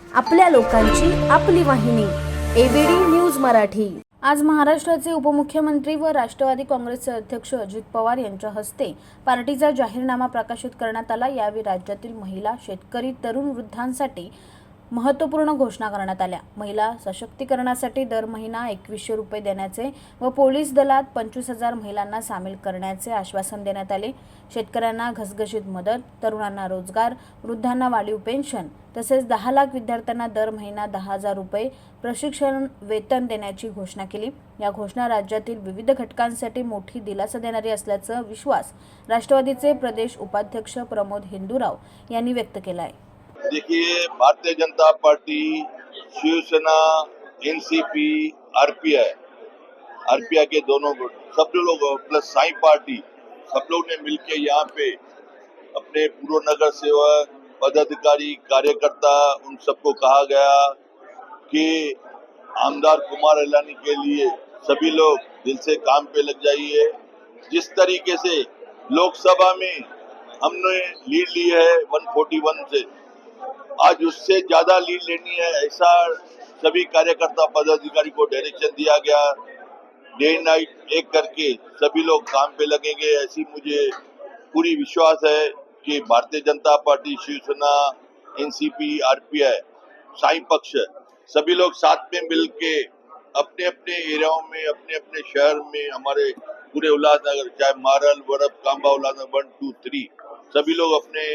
आपल्या लोकांची आपली वाहिनी एबीडी न्यूज मराठी. आज महाराष्ट्राचे उपमुख्यमंत्री व राष्ट्रवादी काँग्रेसचे अध्यक्ष अजित पवार यांच्या हस्ते पार्टीचा जाहीरनामा प्रकाशित करण्यात आला. यावेळी राज्यातील महिला शेतकरी तरुण वृद्धांसाठी महत्त्वपूर्ण घोषणा करण्यात आल्या. महिला सशक्तीकरणासाठी दर महिना एकवीसशे रुपये देण्याचे व पोलीस दलात पंचवीस हजार महिलांना सामील करण्याचे आश्वासन देण्यात आले. शेतकऱ्यांना घसघशीत मदत तरुणांना रोजगार वृद्धांना वाढीव पेन्शन तसेच दहा लाख विद्यार्थ्यांना दर महिना दहा हजार रुपये प्रशिक्षण वेतन देण्याची घोषणा केली. या घोषणा राज्यातील विविध घटकांसाठी मोठी दिलासा देणारी असल्याचा विश्वास राष्ट्रवादीचे प्रदेश उपाध्यक्ष प्रमोद हिंदूराव यांनी व्यक्त केला आहे देखिए, Bharatiya Janata Party, Shivsena, NCP, RPI RPI के दोनों गुट, सब लोग प्लस साई पार्टी, सब लोग ने मिलकर यहाँ पे अपने पूर्व नगर सेवक, पदाधिकारी, कार्यकर्ता, उन सबको कहा गया कि आमदार कुमार अलानी के लिए सभी लोग दिल से काम पे लग जाइए। जिस तरीके से लोकसभा में हमने लीड ली है 141 से आज उससे ज़्यादा लीड लेनी है, ऐसा सभी कार्यकर्ता पदाधिकारी को डायरेक्शन दिया गया। डे नाइट एक करके सभी लोग काम पे लगेंगे, ऐसी मुझे पूरी विश्वास है कि भारतीय जनता पार्टी, शिवसेना एनसीपी आरपीआई साई पक्ष, सभी लोग साथ में मिलके अपने अपने एरियाओं में अपने अपने शहर में, हमारे पूरे उल्लासनगर, चाहे Mharal Varap Kamba, Ulhasnagar, one, two, three, सभी लोग अपने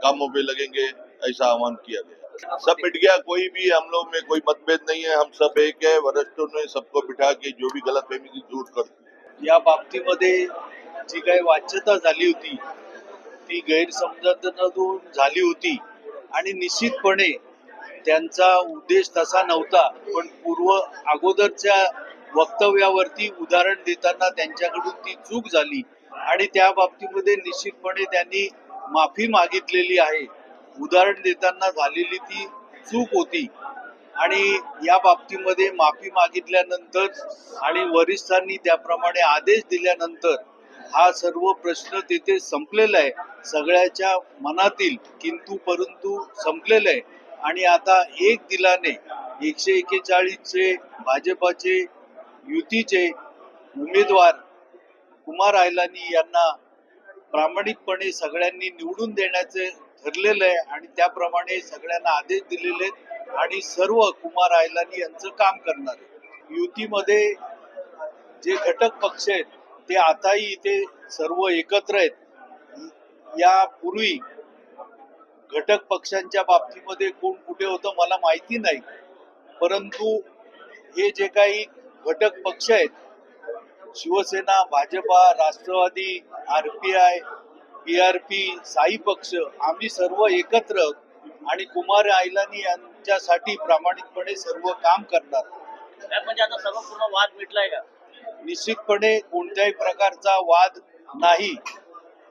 कामों पे लगेंगे। ऐसा आह्वान किया गया सब मिट गया कोई भी हम लोग में कोई मतभेद नहीं है हम सब एक है वरिष्ठों ने सबको बिठा के जो भी गलत फहमी थी दूर कर दी। या बाबतीमध्ये जी काही वाच्यता झाली होती ती गैरसमजातून झाली होती आणि निश्चितपणे त्यांचा उद्देश तसा नव्हता पण पूर्व अगोदरच्या वक्तव्यावरती उदाहरण देताना त्यांच्याकडून ती चूक झाली आणि त्या बाबतीमध्ये निश्चितपणे त्यांनी माफी मागितलेली आहे. उदाहरण देताना झालेली ती चूक होती. आणि या बाबतीमध्ये माफी मागितल्यानंतर आणि वरिष्ठांनी त्याप्रमाणे आदेश दिल्यानंतर हा सर्व प्रश्न तिथे संपलेला आहे. सगळ्याच्या मनातील किंतु परंतु संपलेला आहे. आणि आता एक दिलाने एकशे एक्केचाळीसचे भाजपाचे युतीचे उमेदवार कुमार आयलानी यांना प्रामाणिकपणे सगळ्यांनी निवडून देण्याचे ठरलेलं आहे आणि त्याप्रमाणे सगळ्यांना आदेश दिलेले आहेत आणि सर्व कुमार आयलानी यांचं काम करणार आहे. युतीमध्ये जे घटक पक्ष आहेत ते आताही इथे सर्व एकत्र आहेत. यापूर्वी घटक पक्षांच्या बाबतीमध्ये कोण कुठे होतं मला माहिती नाही. परंतु हे जे काही घटक पक्ष आहेत Shivsena Bhajpa Rashtravadi R P I P R P Sai पक्ष आम्ही सर्व एकत्र आणि कुमार आयलानी यांच्यासाठी प्रामाणिकपणे सर्व काम करणार. म्हणजे आता सर्व पूर्ण वाद मिटलाय का? निश्चितपणे कोणत्याही प्रकारचा वाद नाही.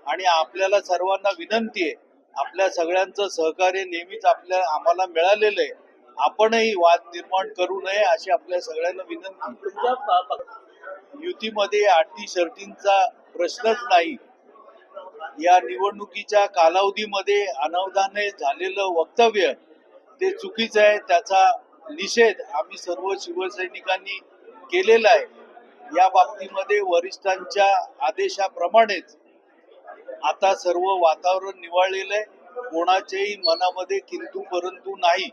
आणि आपल्याला सर्वांना विनंती आहे आपल्या सगळ्यांचं सहकार्य नेहमीच आपल्या आम्हाला मिळालेलं आहे. आपणही वाद निर्माण करू नये अशी आपल्या सगळ्यांना विनंती. युतीमध्ये अटी शर्तींचा प्रश्नच नाही. या निवडणुकीच्या कालावधीमध्ये अनावधाने झालेलं वक्तव्य ते चुकीचं आहे त्याचा निषेध आम्ही सर्व शिवसैनिकांनी केलेला आहे. या बाबतीमध्ये वरिष्ठांच्या आदेशाप्रमाणेच आता सर्व वातावरण निवळलेलं आहे. कोणाच्याही मनामध्ये किंतु परंतु नाही.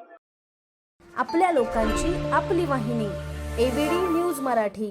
आपल्या लोकांची आपली वाहिनी एबीडी न्यूज मराठी.